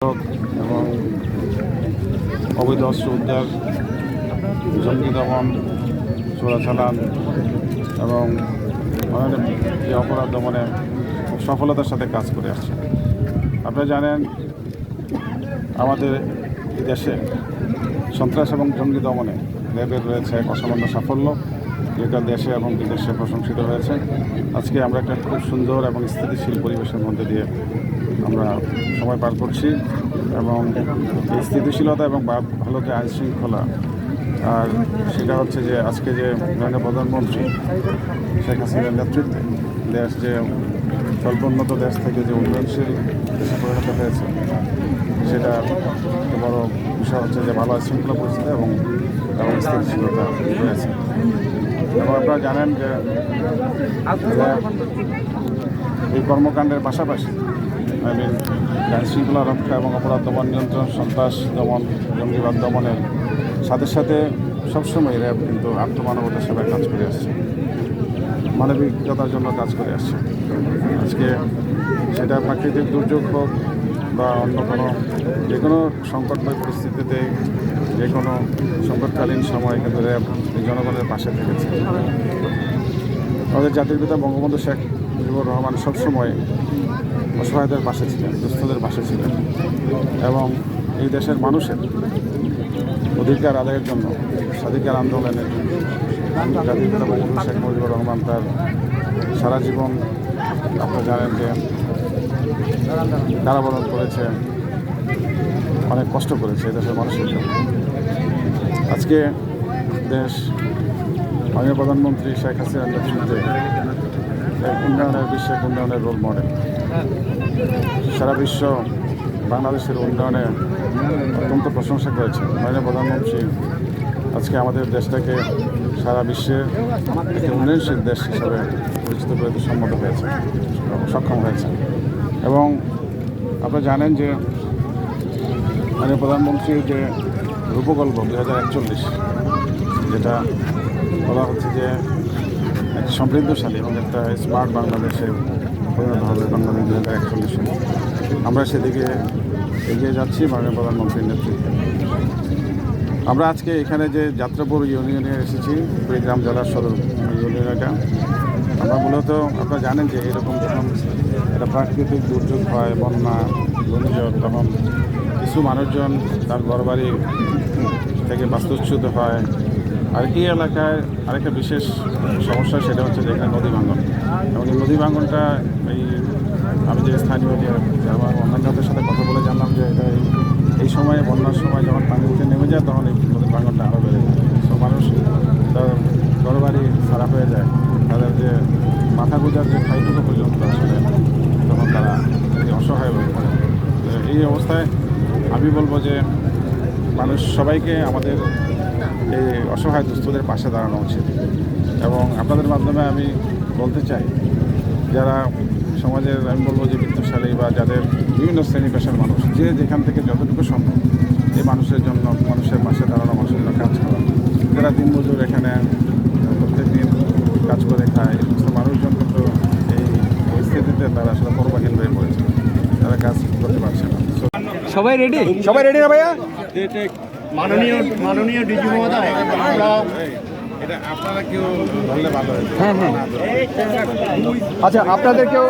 এবং অবৈধ অস্ত্র উদ্ধার, জঙ্গি দমন চোরাচালান এবং যে অপরাধ দমনে সফলতার সাথে কাজ করে আসছে। আপনারা জানেন, আমাদের দেশে সন্ত্রাস এবং জঙ্গি দমনে র্যাবের রয়েছে এক অসামান্য সাফল্য। যেটা দেশে এবং বিদেশে প্রশংসিত হয়েছে। আজকে আমরা একটা খুব সুন্দর এবং স্থিতিশীল পরিবেশের মধ্যে দিয়ে আমরা সময় পার করছি এবং এই স্থিতিশীলতা এবং ভালো যে আইন শৃঙ্খলা। আর সেটা হচ্ছে যে আজকে যে মাননীয় প্রধানমন্ত্রী শেখ হাসিনার নেতৃত্বে দেশ যে স্বল্পোন্নত দেশ থেকে যে উন্নয়নশীল দেশে পরিণত হয়েছে, সেটা বড় বিষয় হচ্ছে যে ভালো শৃঙ্খলা পরিস্থিতি এবং স্থিতিশীলতা রয়েছে। এবং আপনারা জানেন যে এই কর্মকাণ্ডের পাশাপাশি আমি মিন আইন শৃঙ্খলা রক্ষা এবং অপরাধ দমন নিয়ন্ত্রণ, সন্ত্রাস দমন, জঙ্গিবাদ দমনের সাথে সাথে সবসময় র্যাব কিন্তু আত্মমানবতার সেবায় কাজ করে আসছে। মানবিকতার জন্য কাজ করে আসছে। আজকে সেটা প্রাকৃতিক দুর্যোগ হোক বা অন্য কোনো, যে কোনো সংকটময় পরিস্থিতিতে যে কোনো সংকটকালীন সময় কিন্তু র্যাব জনগণের পাশে থেকেছে। আমাদের জাতির পিতা বঙ্গবন্ধু শেখ মুজিবুর রহমান সবসময় অসহায়দের পাশে ছিলেন, দুস্থদের পাশে ছিলেন এবং এই দেশের মানুষের অধিকার আদায়ের জন্য, স্বাধিকার আন্দোলনের জাতির পিতা বঙ্গবন্ধু শেখ মুজিবুর রহমান তার সারা জীবন আপনারা জানেন যে কারাবরণ করেছে অনেক কষ্ট করেছে দেশের মানুষের জন্য। আজকে দেশ মাননীয় প্রধানমন্ত্রী শেখ হাসিনার নেতৃত্বে এক উন্নয়নের বিশ্বের উন্নয়নের রোল মডেল সারা বিশ্ব বাংলাদেশের উন্নয়নে অত্যন্ত প্রশংসা করেছে। মাননীয় প্রধানমন্ত্রী, আজকে আমাদের দেশটাকে সারা বিশ্বে একটি উন্নয়নশীল দেশ হিসাবে পরিচিত করতে সম্মত হয়েছে সক্ষম হয়েছে। এবং আপনারা জানেন যে মাননীয় প্রধানমন্ত্রীর যে রূপকল্প দু হাজার একচল্লিশ, যেটা বলা হচ্ছে যে একটি সমৃদ্ধশালী এবং একটা স্মার্ট বাংলাদেশে পরিণত হবে বাংলাদেশ দু হাজার একচল্লিশ সালে। আমরা সেদিকে এগিয়ে যাচ্ছি মাননীয় প্রধানমন্ত্রীর নেতৃত্বে। আমরা আজকে এখানে যে যাত্রাপুর ইউনিয়নে এসেছি, কুড়িগ্রাম জেলার সদর ইউনিয়ন এটা। আমরা মূলত, আপনারা জানেন যে এরকম যখন একটা প্রাকৃতিক দুর্যোগ হয়, বন্যা ঘূর্ণিঝড় তখন কিছু মানুষজন তার ঘরবাড়ি থেকে বাস্তুচ্যুত হয়। আর এই এলাকায় আরেকটা বিশেষ সমস্যা সেটা হচ্ছে যে এখানে নদী ভাঙন। এবং এই নদী ভাঙনটা এই আমি যে স্থানীয় যে আমার অন্যান্যদের সাথে কথা বলে জানলাম যে এটা এই- সময়ে, বন্যার সময় যখন পানি উঠে নেমে যায়, তখন এই নদী ভাঙনটা আরও বেড়ে যায়। তো মানুষ তার ঘরবাড়ি খারাপ হয়ে যায়। তাদের যে মাথা গোজার যে খাইটুকু পর্যন্ত আসলে তখন তারা অসহায় হয়ে পড়ে। এই অবস্থায় আমি বলব যে মানুষ সবাইকে আমাদের এই অসহায় দুস্থদের পাশে দাঁড়ানো উচিত। এবং আপনাদের মাধ্যমে আমি বলতে চাই, যারা সমাজের, আমি বলব যে বিত্তশালী বা যাদের বিভিন্ন শ্রেণি পেশার মানুষ, যে যেখান থেকে যতটুকু সম্ভব এই মানুষের জন্য, মানুষের পাশে দাঁড়ানো, মানুষের জন্য কাজ করা। যারা দিনমজুর এখানে প্রত্যেক দিন কাজ করে খায় মানুষজন কিন্তু এই পরিস্থিতিতে তারা আসলে পরবাহীন হয়ে পড়েছে তারা কাজ করতে পারছে না So, সবাই রেডি সবাই রেডি না ভাইয়া? মাননীয় মাননীয় ডিজি মহোদয় আমরা এটা আপনারা কেউ